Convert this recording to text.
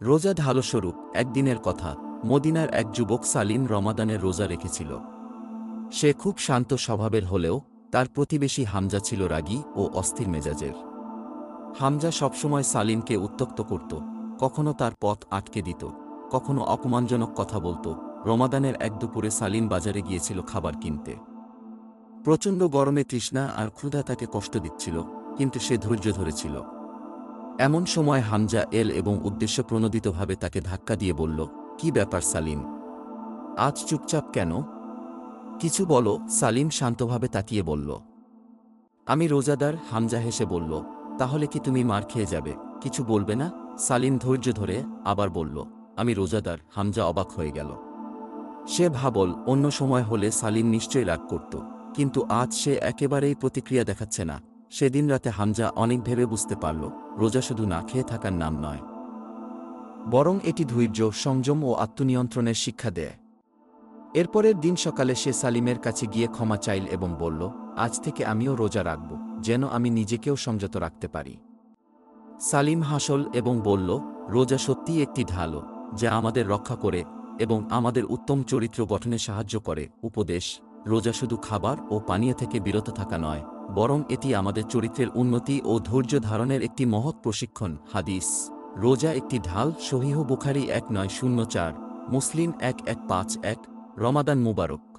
রোজা ঢালস্বরূপ একদিনের কথা মদিনার এক যুবক সালিন রমাদানের রোজা রেখেছিল। সে খুব শান্ত স্বভাবের হলেও তার প্রতিবেশী হামজা ছিল রাগী ও অস্থির মেজাজের। হামজা সবসময় সালিনকে উত্তক্ত করত, কখনো তার পথ আটকে দিত, কখনো অপমানজনক কথা বলতো। রমাদানের এক দুপুরে সালিম বাজারে গিয়েছিল খাবার কিনতে। প্রচণ্ড গরমে তৃষ্ণা আর ক্ষুধা তাকে কষ্ট দিচ্ছিল, কিন্তু সে ধৈর্য ধরেছিল। এমন সময় হামজা এল এবং উদ্দেশ্যপ্রণোদিতভাবে তাকে ধাক্কা দিয়ে বলল, কি ব্যাপার সালিম? আজ চুপচাপ কেন? কিছু বলো, সালিম শান্তভাবে তাকিয়ে বলল। আমি রোজাদার, হামজা হেসে বলল, তাহলে কি তুমি মার খেয়ে যাবে? কিছু বলবে না? সালিম ধৈর্য ধরে আবার বলল, আমি রোজাদার, হামজা অবাক হয়ে গেল। সে ভাবল, অন্য সময় হলে সালিম নিশ্চয়ই রাগ করত, কিন্তু আজ সে একেবারেই প্রতিক্রিয়া দেখাচ্ছে না। সেদিন রাতে হামজা অনেক ভেবে বুঝতে পারল, রোজা শুধু না খেয়ে থাকার নাম নয়। বরং এটি ধৈর্য, সংযম ও আত্মনিয়ন্ত্রণের শিক্ষা দেয়। এরপরের দিন সকালে সে সালিমের কাছে গিয়ে ক্ষমা চাইল এবং বলল, আজ থেকে আমিও রোজা রাখব, যেন আমি নিজেকেও সংযত রাখতে পারি। সালিম হাসল এবং বলল, রোজা সত্যিই একটি ঢালো, যা আমাদের রক্ষা করে এবং আমাদের উত্তম চরিত্র গঠনে সাহায্য করে। উপদেশ, রোজা শুধু খাবার ও পানীয় থেকে বিরত থাকা নয় বরং এটি আমাদের চরিত্রের উন্নতি ও ধৈর্য ধারণের একটি মহৎ প্রশিক্ষণ, হাদিস। রোজা একটি ঢাল, সহিহ বুখারি এক নয় শূন্য চার, মুসলিম এক এক পাঁচ এক, রমাদান মুবারক।